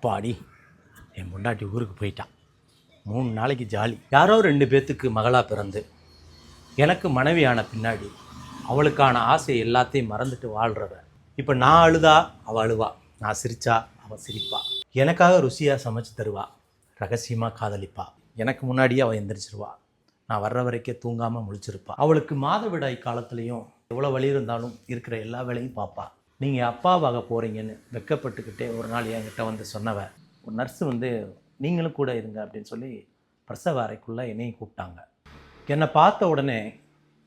அப்பாடி என் பொண்டாட்டி ஊருக்கு போயிட்டான். மூணு நாளைக்கு ஜாலி. யாரோ ரெண்டு பேர்த்துக்கு மகளாக பிறந்து எனக்கு மனைவியான பின்னாடி அவளுக்கான ஆசை எல்லாத்தையும் மறந்துட்டு வாழ்கிறவ இப்போ நான் அழுதா அவள் அழுவா. நான் சிரிச்சா அவள் சிரிப்பா. எனக்காக ருசியாக சமைச்சு தருவா. ரகசியமாக காதலிப்பா. எனக்கு முன்னாடியே அவள் எந்திரிச்சிருவா. நான் வர்ற வரைக்கும் தூங்காமல் முழிச்சிருப்பா. அவளுக்கு மாதவிடாய் காலத்துலேயும் எவ்வளோ வலி இருந்தாலும் இருக்கிற எல்லா வேலையும் பார்ப்பா நீங்கள் அப்பாவாக போகிறீங்கன்னு வெக்கப்பட்டுக்கிட்டே ஒரு நாள் என்கிட்ட வந்து சொன்னவ ஒரு நர்ஸு வந்து நீங்களும் கூட இருங்க அப்படின்னு சொல்லி பிரசவ அறைக்குள்ளே என்னையும் கூப்பிட்டாங்க. என்னை பார்த்த உடனே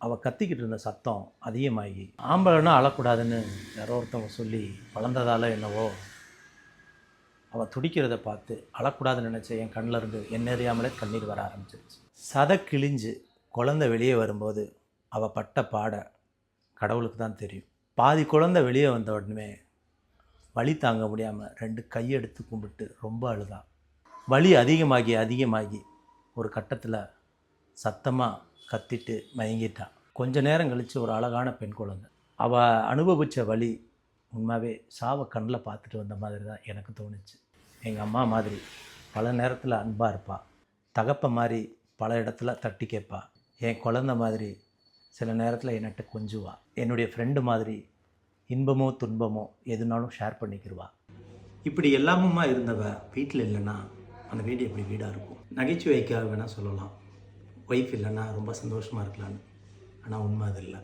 அவள் கத்திக்கிட்டு இருந்த சத்தம் அதிகமாகி ஆம்பளைன்னா அழக்கூடாதுன்னு யாரோ ஒருத்தவங்க சொல்லி வளர்ந்ததால என்னவோ அவள் துடிக்கிறத பார்த்து அழக்கூடாதுன்னு நினச்ச என் கண்ணில் இருந்து என்னறியாமலே கண்ணீர் வர ஆரம்பிச்சிருச்சு. சதை கிழிஞ்சு குழந்தை வெளியே வரும்போது அவள் பட்ட பாட கடவுளுக்கு தான் தெரியும். பாதி குழந்தை வெளியே வந்த உடனே வலி தாங்க முடியாமல் ரெண்டு கையெடுத்து கும்பிட்டு ரொம்ப அழுதான் வலி அதிகமாகி அதிகமாகி ஒரு கட்டத்தில் சத்தமாக கத்திட்டு மயங்கிட்டான் கொஞ்ச நேரம் கழித்து ஒரு அழகான பெண் குழந்தை. அவள் அனுபவித்த வலி உண்மையாகவே சாவை கண்ணில் பார்த்துட்டு வந்த மாதிரி தான் எனக்கு தோணுச்சு. எங்கள் அம்மா மாதிரி பல நேரத்தில் அன்பாக இருப்பாள் தகப்ப மாதிரி பல இடத்துல தட்டி கேட்பாள் என் குழந்த மாதிரி சில நேரத்தில் என்னட்ட கொஞ்சுவா. என்னுடைய ஃப்ரெண்டு மாதிரி இன்பமோ துன்பமோ எதுனாலும் ஷேர் பண்ணிக்கிடுவா இப்படி எல்லாமுமா இருந்தவ வீட்டில் இல்லைன்னா அந்த வீடு எப்படி வீடாக இருக்கும்? நகைச்சுவைக்காக வேணால் சொல்லலாம். ஒய்ஃப் இல்லைன்னா ரொம்ப சந்தோஷமாக இருக்கலான்னு ஆனால் உண்மை அது இல்லை.